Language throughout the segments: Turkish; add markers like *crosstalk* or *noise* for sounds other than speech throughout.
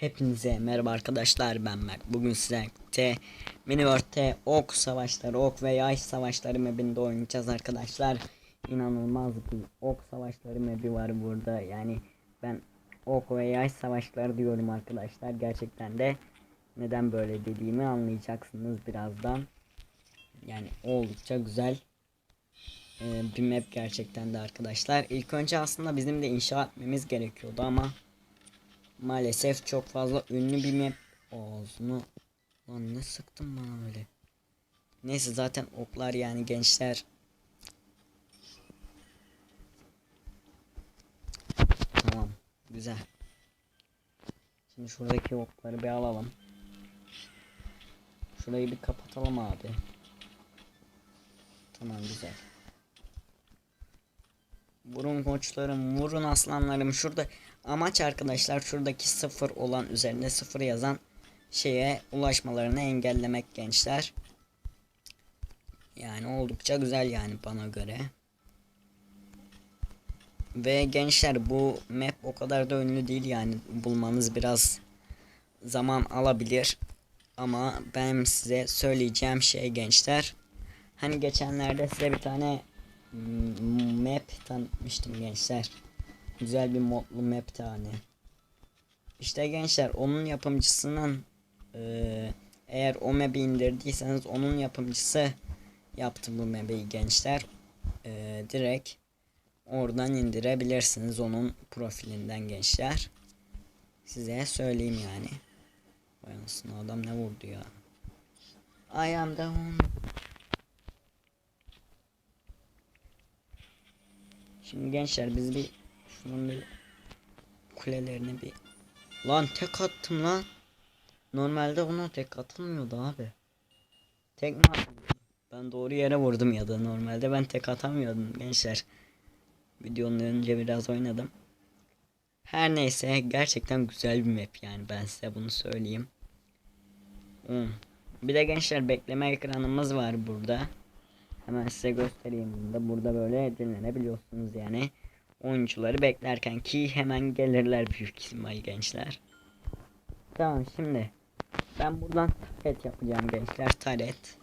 Hepinize merhaba arkadaşlar ben Mert. Bugün sizlerle Miniworld'te ok savaşları, ok ve yay savaşları mapinde oynayacağız arkadaşlar. İnanılmaz bir ok savaşları mapi var burada. Yani ben ok ve yay savaşları diyorum arkadaşlar. Gerçekten de neden böyle dediğimi anlayacaksınız birazdan. Yani oldukça güzel ee, bir map gerçekten de arkadaşlar. İlk önce aslında bizim de inşa etmemiz gerekiyordu ama Maalesef çok fazla ünlü bir map olduğunu Lan ne sıktın bana öyle Neyse zaten oklar yani gençler. Tamam güzel. Şimdi şuradaki okları bir alalım. Şurayı bir kapatalım abi. Tamam güzel Vurun koçlarım, vurun aslanlarım. Şurada amaç arkadaşlar şuradaki sıfır olan üzerinde sıfır yazan şeye ulaşmalarını engellemek gençler. Yani oldukça güzel yani bana göre. Ve gençler bu map o kadar da ünlü değil yani bulmanız biraz zaman alabilir. Ama ben size söyleyeceğim şey gençler. Hani geçenlerde size bir tane map tanıtmıştım gençler. Güzel bir modlu map tane. İşte gençler onun yapımcısının e, eğer o map'i indirdiyseniz onun yapımcısı yaptı bu map'i gençler. E, direkt oradan indirebilirsiniz onun profilinden gençler. Size söyleyeyim yani. Vay adam ne vurdu ya. I am the one. Şimdi gençler biz bir şunun bir kulelerine bir lan tek attım lan. Normalde ona tek atılmıyordu abi. Tek mi Ben doğru yere vurdum ya da normalde ben tek atamıyordum gençler. Videonun önce biraz oynadım. Her neyse gerçekten güzel bir map yani ben size bunu söyleyeyim. Hmm. Bir de gençler bekleme ekranımız var burada. Hemen size göstereyim bunu da. Burada böyle dinlenebiliyorsunuz yani. Oyuncuları beklerken ki hemen gelirler büyük ihtimal gençler. Tamam şimdi. Ben buradan taret yapacağım gençler. Taret.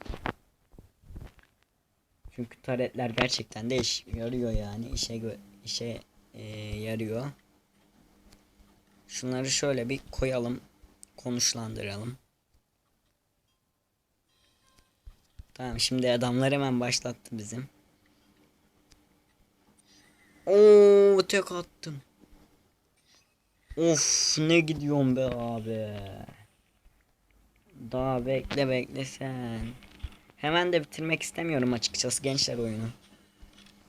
Çünkü taretler gerçekten de iş yarıyor yani. işe işe e, yarıyor. Şunları şöyle bir koyalım. Konuşlandıralım. Tamam şimdi adamlar hemen başlattı bizim. Oo tek attım. Of ne gidiyorsun be abi. Daha bekle bekle sen. Hemen de bitirmek istemiyorum açıkçası gençler oyunu.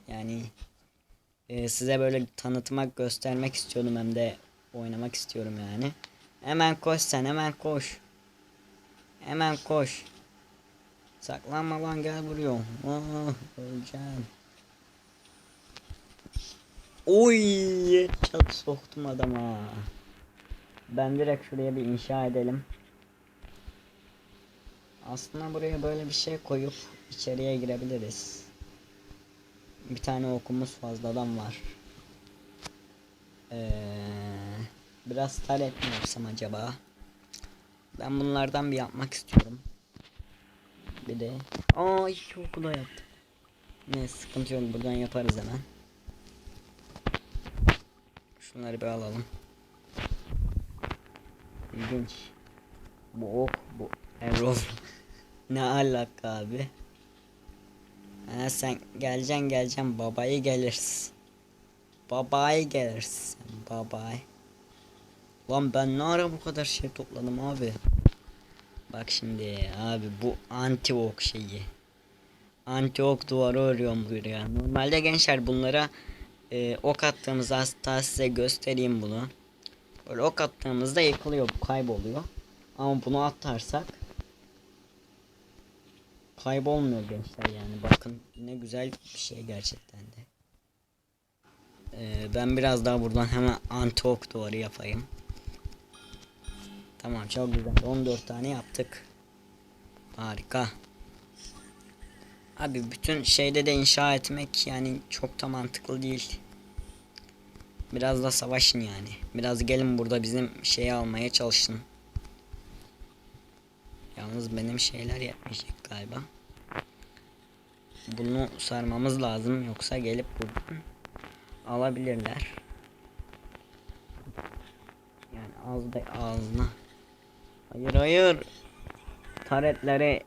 Yani e, size böyle tanıtmak göstermek istiyordum hem de oynamak istiyorum yani. Hemen koş sen hemen koş. Hemen koş. Saklanma lan gel buraya. Oh, öleceğim. Oy çat soktum adama. Ben direkt şuraya bir inşa edelim. Aslında buraya böyle bir şey koyup içeriye girebiliriz. Bir tane okumuz fazladan var. Ee, biraz taret mi yapsam acaba? Ben bunlardan bir yapmak istiyorum. Bir de aa iki oku da yaptım. Ne sıkıntı yok buradan yaparız hemen. Şunları bir alalım. İlginç. Bu ok bu Erol. *laughs* ne alaka abi? Ha, sen geleceksin geleceksin babayı gelirsin. Babayı gelirsin babay. Lan ben ne ara bu kadar şey topladım abi. Bak şimdi abi bu anti ok şeyi. Anti ok duvarı örüyorum buraya. Normalde gençler bunlara e, ok attığımızda hatta size göstereyim bunu. Böyle ok attığımızda yıkılıyor kayboluyor. Ama bunu atarsak kaybolmuyor gençler yani bakın ne güzel bir şey gerçekten de. Ee, ben biraz daha buradan hemen anti ok duvarı yapayım. Tamam çok güzel. 14 tane yaptık. Harika. Abi bütün şeyde de inşa etmek yani çok da mantıklı değil. Biraz da savaşın yani. Biraz gelin burada bizim şeyi almaya çalışın. Yalnız benim şeyler yetmeyecek galiba. Bunu sarmamız lazım yoksa gelip buradan alabilirler. Yani az da ağzına. Hayır hayır. Taretleri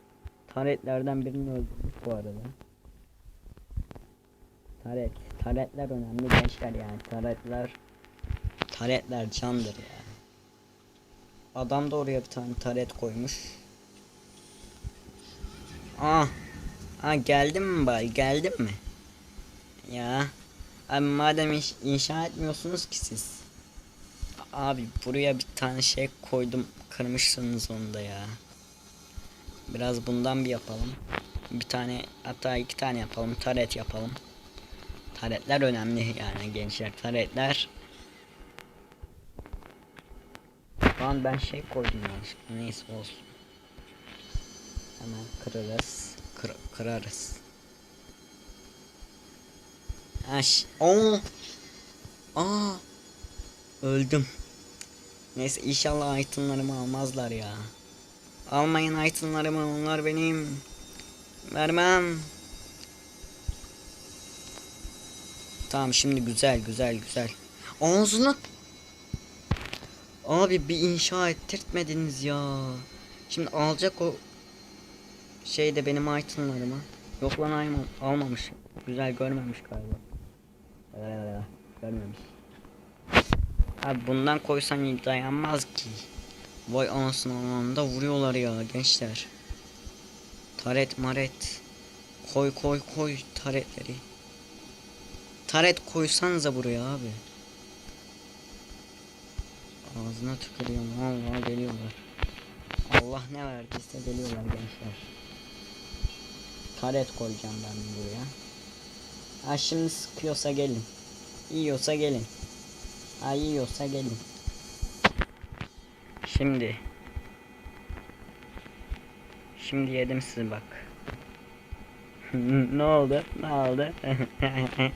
taretlerden birini öldürmüş bu arada. Taret. Taretler önemli gençler yani. Taretler taretler candır ya. Adam da oraya bir tane taret koymuş. Aa. Aa geldim mi bari? Geldim mi? Ya. Abi madem iş- inşa etmiyorsunuz ki siz. Abi buraya bir tane şey koydum. Kırmışsınız onu da ya. Biraz bundan bir yapalım. Bir tane hatta iki tane yapalım. Taret yapalım. Taretler önemli yani gençler. Taretler. Lan ben şey koydum yanlışlıkla. Neyse olsun. Hemen kırarız. Kır, kırarız. Aş. Oo. Aa. Öldüm. Neyse inşallah itemlarımı almazlar ya. Almayın itemlarımı onlar benim. Vermem. Tamam şimdi güzel güzel güzel. Ağzını Abi bir inşa ettirtmediniz ya. Şimdi alacak o şey de benim itemlarımı. Yok lan almamış. Güzel görmemiş galiba. Ee, görmemiş. Abi bundan koysan dayanmaz ki. Vay anasını anında vuruyorlar ya gençler. Taret maret. Koy koy koy taretleri. Taret koysanıza buraya abi. Ağzına tükürüyorum. Allah geliyorlar. Allah ne verdiyse geliyorlar gençler. Taret koyacağım ben buraya. Ha şimdi sıkıyorsa gelin. Yiyorsa gelin. Ha yiyorsa gelin. Şimdi. Şimdi yedim sizi bak. *laughs* ne oldu? Ne oldu? *laughs*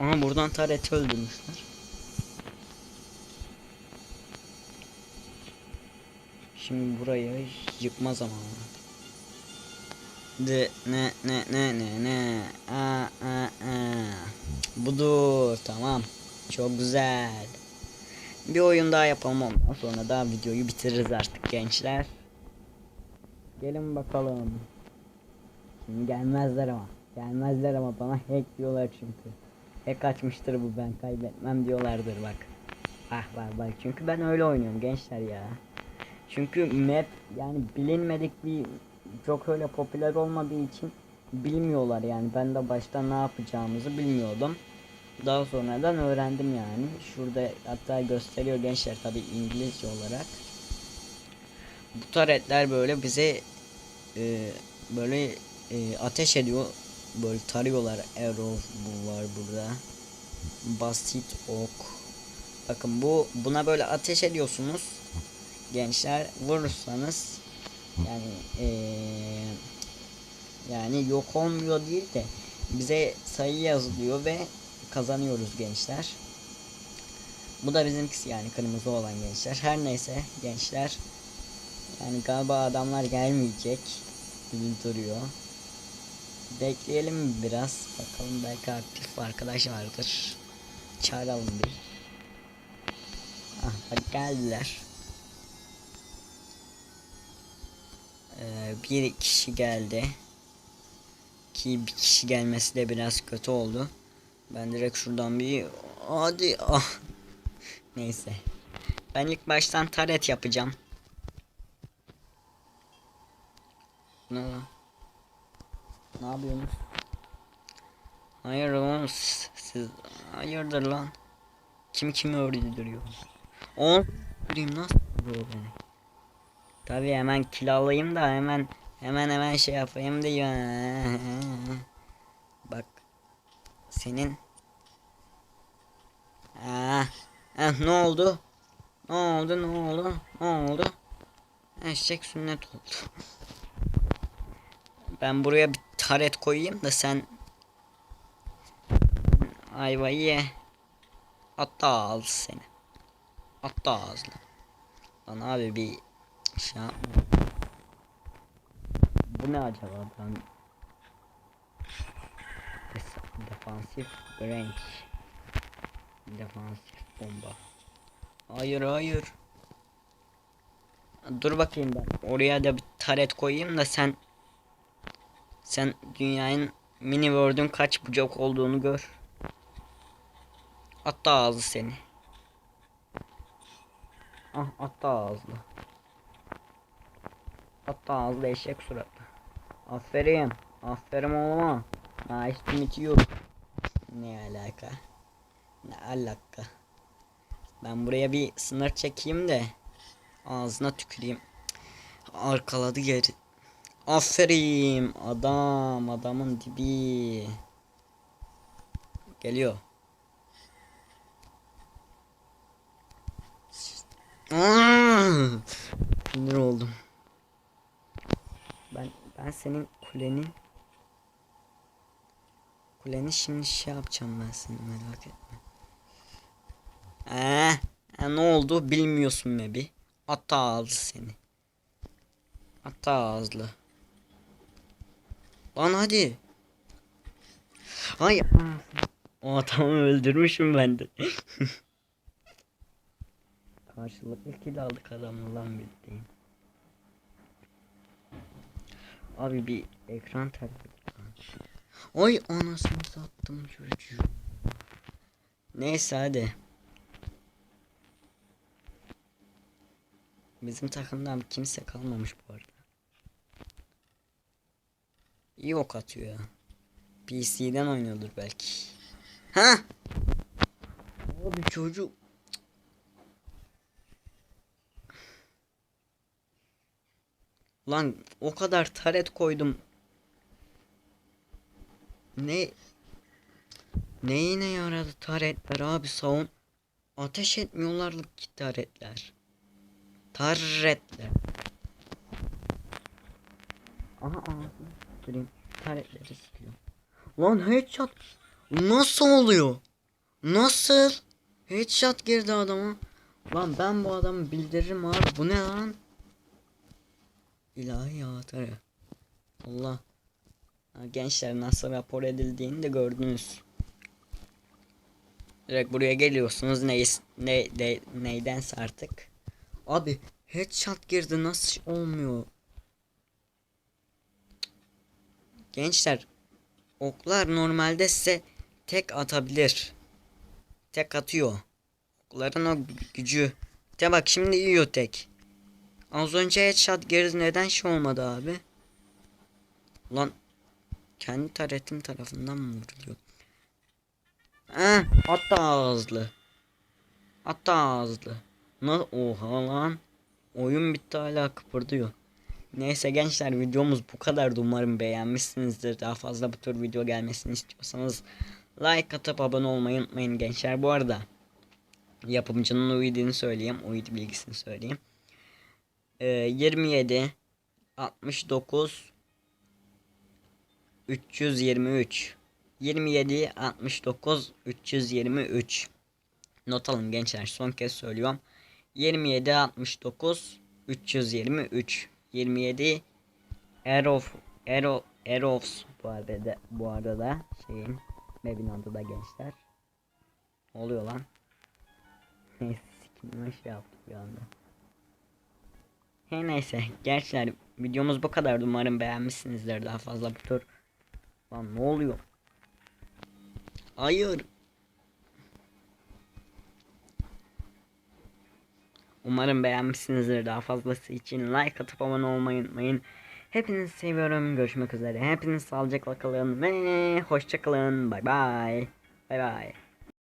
Aha buradan tareti öldürmüşler. Şimdi burayı yıkma zamanı. De ne ne ne ne ne a a a budur tamam çok güzel. Bir oyun daha yapalım ondan sonra da videoyu bitiririz artık gençler. Gelin bakalım. Şimdi gelmezler ama gelmezler ama bana hack diyorlar çünkü. Hack açmıştır bu ben kaybetmem diyorlardır bak. Ah bak bak çünkü ben öyle oynuyorum gençler ya. Çünkü map yani bilinmedik bir çok öyle popüler olmadığı için bilmiyorlar yani. Ben de başta ne yapacağımızı bilmiyordum. Daha sonradan öğrendim yani. Şurada hatta gösteriyor gençler tabi İngilizce olarak. Bu taretler böyle bize e, böyle e, ateş ediyor. Böyle tarıyorlar. Arrow bu var burada. Basit ok. Bakın bu buna böyle ateş ediyorsunuz. Gençler vurursanız yani eee yani yok olmuyor değil de bize sayı yazılıyor ve kazanıyoruz gençler. Bu da bizimkisi yani kırmızı olan gençler. Her neyse gençler. Yani galiba adamlar gelmeyecek gibi duruyor. Bekleyelim biraz? Bakalım belki aktif arkadaş vardır. Çağıralım bir. Ah bak geldiler. Ee, bir kişi geldi. Ki bir kişi gelmesi de biraz kötü oldu. Ben direkt şuradan bir hadi ah. Neyse. Ben ilk baştan taret yapacağım. Ne? Ne yapıyorsunuz? Hayır oğlum siz, siz hayırdır lan? Kim kimi öldürüyor? On diyeyim nasıl vuruyor beni? Tabii hemen kil alayım da hemen hemen hemen şey yapayım diyor. *laughs* Senin Aa, eh, ne oldu? Ne oldu? Ne oldu? Ne oldu? Eşek sünnet oldu. Ben buraya bir taret koyayım da sen ayvayı ye. Hatta ağzı seni. Hatta ağızlı. Lan abi bir şey yapma. Bu ne acaba ben defansif branch defansif bomba. Hayır hayır. Dur bakayım ben. Oraya da bir taret koyayım da sen sen dünyanın mini world'ün kaç bucak olduğunu gör. Hatta ağzı seni. Ah hatta ağızlı hatta ağızlı eşek suratlı aferin aferin oğluma. Nice to meet you ne alaka? Ne alaka? Ben buraya bir sınır çekeyim de ağzına tüküreyim. Arkaladı geri. Aferin adam adamın dibi. Geliyor. Aa! Sinir oldum. Ben ben senin kulenin kuleni şimdi şey yapacağım ben seni merak etme. Ee, e, ne oldu bilmiyorsun maybe. Hatta ağzı seni. Hatta ağızlı. Lan hadi. Ay. O adamı öldürmüşüm ben de. *laughs* Karşılıklı kill aldık adamla lan bildiğin. Abi bir ekran terbiye. Ay anasını sattım çocuğu. Neyse hadi. Bizim takımdan kimse kalmamış bu arada. İyi ok atıyor. PC'den oynuyordur belki. Ha? Abi çocuk. Lan o kadar taret koydum. Ne? Neyine yaradı taretler abi savun. Ateş etmiyorlar ki taretler. Taretler. Aha ağzını tüküreyim. Taretleri sıkıyor. Lan headshot. Nasıl oluyor? Nasıl? Headshot girdi adama. Lan ben bu adamı bildiririm abi. Bu ne lan? İlahi ya tarı. Allah. Gençler nasıl rapor edildiğini de gördünüz. Direkt buraya geliyorsunuz ne, ne, ne neydense artık. Abi headshot girdi nasıl olmuyor? Gençler oklar normalde size tek atabilir. Tek atıyor. Okların o gücü. De bak şimdi yiyor tek. Az önce headshot girdi neden şey olmadı abi? Lan kendi taretim tarafından mı vuruluyor? Eh, hatta ağızlı. Hatta ağızlı. Ne oha lan. Oyun bitti hala kıpırdıyor. Neyse gençler videomuz bu kadardı umarım beğenmişsinizdir. Daha fazla bu tür video gelmesini istiyorsanız like atıp abone olmayı unutmayın gençler. Bu arada yapımcının UID'ini söyleyeyim. UID bilgisini söyleyeyim. Ee, 27 69 323 27 69 323 Not alın gençler son kez söylüyorum. 27 69 323 27 Erof Ero Erofs bu arada bu arada şeyin map'in adı da gençler. Ne oluyor lan? *laughs* Neyse sikimime şey yaptık bir anda. Her neyse gençler videomuz bu kadar umarım beğenmişsinizdir daha fazla bu tür. Lan ne oluyor? Hayır. Umarım beğenmişsinizdir. Daha fazlası için like atıp abone olmayı unutmayın. Hepinizi seviyorum. Görüşmek üzere. Hepiniz sağlıcakla kalın ve hoşça kalın. Bay bay. Bay bay.